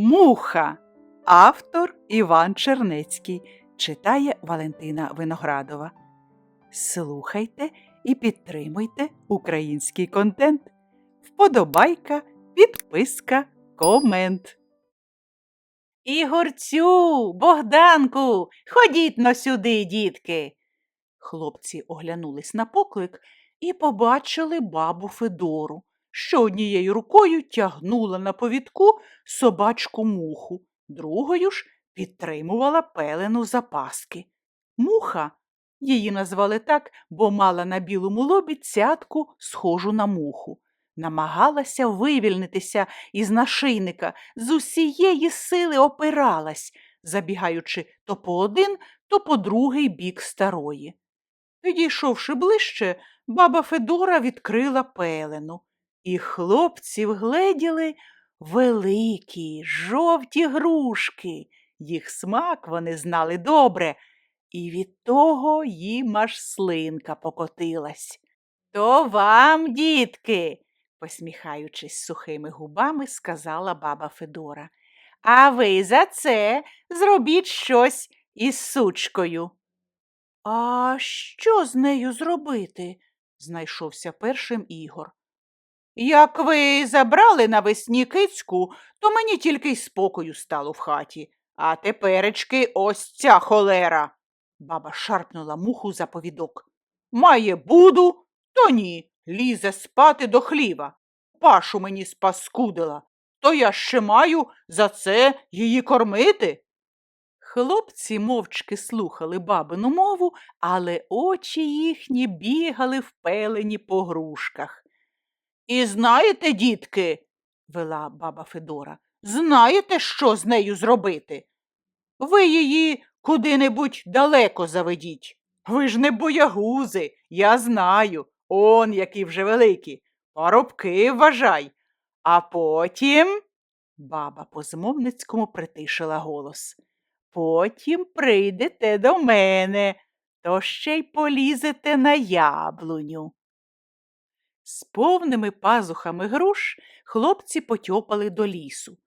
Муха. Автор Іван Чернецький. Читає Валентина Виноградова. Слухайте і підтримуйте український контент. Вподобайка, підписка, комент. Ігорцю, Богданку, ходіть но сюди, дітки. Хлопці оглянулись на поклик і побачили бабу Федору, що однією рукою тягнула на повідку собачку муху, другою ж підтримувала пелену запаски. Муха її назвали так, бо мала на білому лобі цятку, схожу на муху. Намагалася вивільнитися із нашийника, з усієї сили опиралась, забігаючи то по один, то по другий бік старої. Підійшовши ближче, баба Федора відкрила пелену, і хлопці вгледіли великі жовті грушки. Їх смак вони знали добре, і від того їм аж слинка покотилась. То вам, дітки, посміхаючись сухими губами, сказала баба Федора. А ви за це зробіть щось із сучкою. А що з нею зробити? знайшовся першим Ігор. Як ви забрали навесні кицьку, то мені тільки й спокою стало в хаті. А теперечки ось ця холера. Баба шарпнула муху за повідок. Має буду, то ні, лізе спати до хліва. Пашу мені спаскудила, то я ще маю за це її кормити. Хлопці мовчки слухали бабину мову, але очі їхні бігали впелені по грушках. І знаєте, дітки, вела баба Федора, знаєте, що з нею зробити? Ви її куди-небудь далеко заведіть. Ви ж не боягузи, я знаю, он які вже великі. Парубки вважай. А потім. Баба по змовницькому притишила голос. Потім прийдете до мене, то ще й полізете на яблуню. З повними пазухами груш хлопці потьопали до лісу.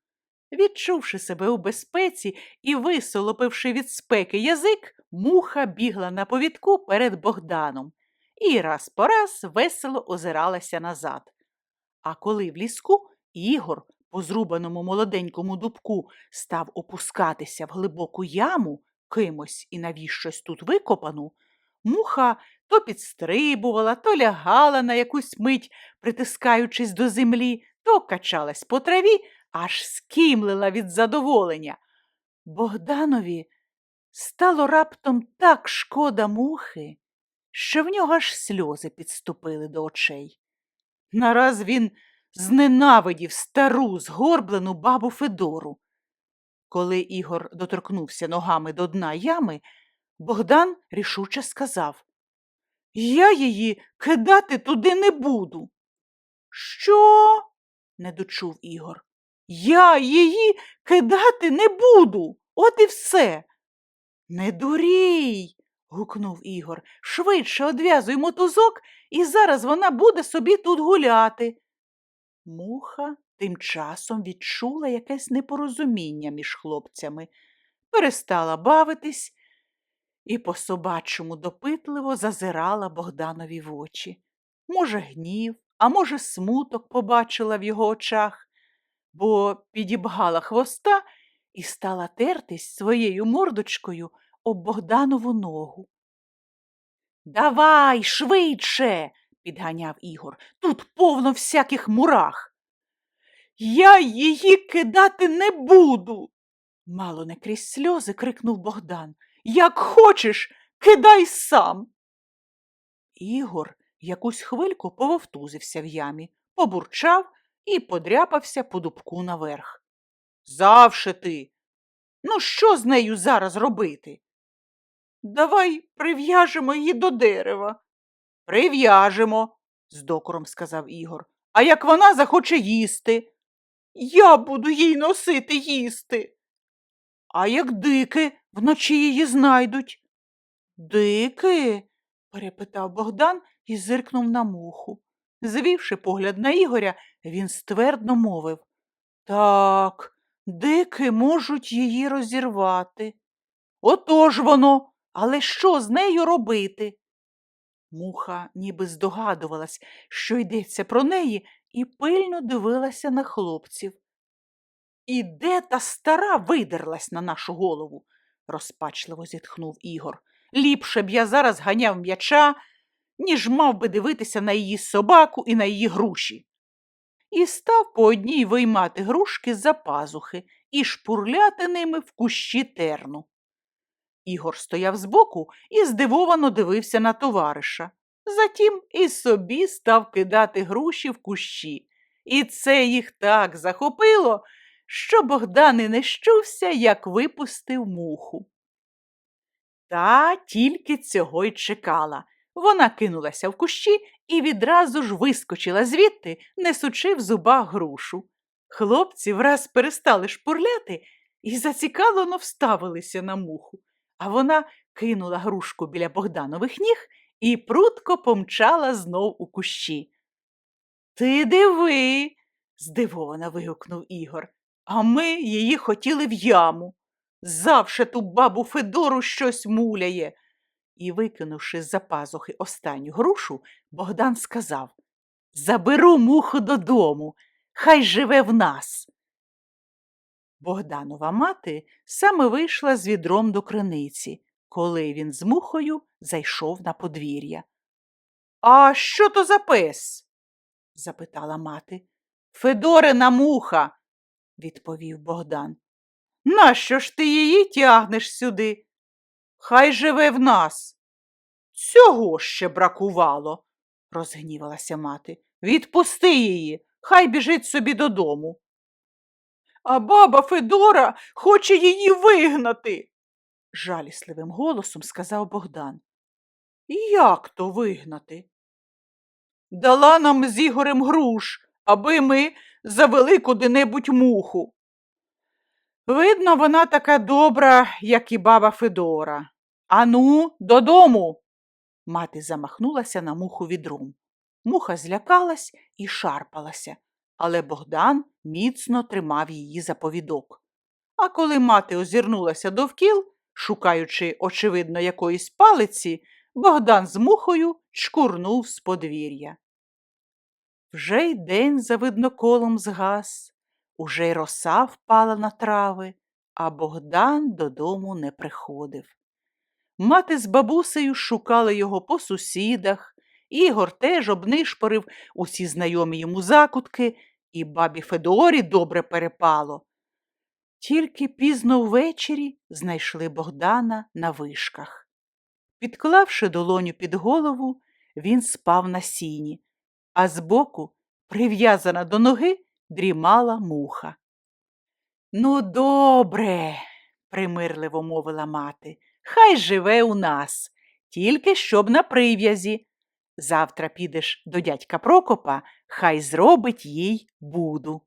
Відчувши себе у безпеці і висолопивши від спеки язик, муха бігла на повідку перед Богданом і раз по раз весело озиралася назад. А коли в ліску Ігор по зрубаному молоденькому дубку став опускатися в глибоку яму кимось і навіщось тут викопану, муха то підстрибувала, то лягала на якусь мить, притискаючись до землі, то качалась по траві, аж скімлила від задоволення. Богданові стало раптом так шкода мухи, що в нього аж сльози підступили до очей. Нараз він зненавидів стару згорблену бабу Федору. Коли Ігор доторкнувся ногами до дна ями, Богдан рішуче сказав Я її кидати туди не буду. Що? не дочув Ігор. Я її кидати не буду. От і все. Не дурій. гукнув Ігор. Швидше одв'язуй мотузок, і зараз вона буде собі тут гуляти. Муха тим часом відчула якесь непорозуміння між хлопцями, перестала бавитись і по собачому допитливо зазирала Богданові в очі. Може, гнів, а може, смуток побачила в його очах, бо підібгала хвоста і стала тертись своєю мордочкою об Богданову ногу. Давай, швидше, підганяв Ігор. Тут повно всяких мурах. Я її кидати не буду. Мало не крізь сльози крикнув Богдан. Як хочеш, кидай сам. Ігор якусь хвильку пововтузився в ямі, побурчав і подряпався по дубку наверх. Завше ти. Ну, що з нею зараз робити? Давай прив'яжемо її до дерева. Прив'яжемо, з докором сказав Ігор. А як вона захоче їсти? Я буду їй носити їсти. А як дики вночі її знайдуть? Дики? перепитав Богдан і зиркнув на муху. Звівши погляд на Ігоря, він ствердно мовив Так, Дики можуть її розірвати. Отож воно, але що з нею робити? Муха ніби здогадувалась, що йдеться про неї, і пильно дивилася на хлопців. І де та стара видерлась на нашу голову? Розпачливо зітхнув Ігор. Ліпше б я зараз ганяв м'яча, ніж мав би дивитися на її собаку і на її груші. І став по одній виймати грушки з-за пазухи і шпурляти ними в кущі терну. Ігор стояв збоку і здивовано дивився на товариша. Затім і собі став кидати груші в кущі. І це їх так захопило, що Богдан і не щувся, як випустив муху. Та тільки цього й чекала. Вона кинулася в кущі і відразу ж вискочила звідти, несучи в зубах грушу. Хлопці враз перестали шпурляти і зацікавлено вставилися на муху, а вона кинула грушку біля Богданових ніг і прутко помчала знов у кущі. Ти диви, здивовано вигукнув Ігор. А ми її хотіли в яму. Завше ту бабу Федору щось муляє. І, викинувши з-за пазухи останню грушу, Богдан сказав Заберу муху додому, хай живе в нас. Богданова мати саме вийшла з відром до криниці, коли він з мухою зайшов на подвір'я. А що то за пес? запитала мати. Федорина муха, відповів Богдан. Нащо ж ти її тягнеш сюди? Хай живе в нас. Цього ще бракувало, розгнівалася мати. Відпусти її, хай біжить собі додому. А баба Федора хоче її вигнати, жалісливим голосом сказав Богдан. Як то вигнати? Дала нам з Ігорем груш, аби ми завели куди-небудь муху. Видно, вона така добра, як і баба Федора. Ану, додому. Мати замахнулася на муху відром. Муха злякалась і шарпалася, але Богдан міцно тримав її за повідок. А коли мати озирнулася довкіл, шукаючи, очевидно, якоїсь палиці, Богдан з мухою чкурнув з подвір'я. Вже й день за видноколом згас, уже й роса впала на трави, а Богдан додому не приходив. Мати з бабусею шукали його по сусідах, Ігор теж обнишпорив усі знайомі йому закутки, і бабі Федорі добре перепало. Тільки пізно ввечері знайшли Богдана на вишках. Підклавши долоню під голову, він спав на сіні, а збоку, прив'язана до ноги, дрімала муха. Ну, добре, примирливо мовила мати, хай живе у нас, тільки щоб на прив'язі. Завтра підеш до дядька Прокопа, хай зробить їй буду.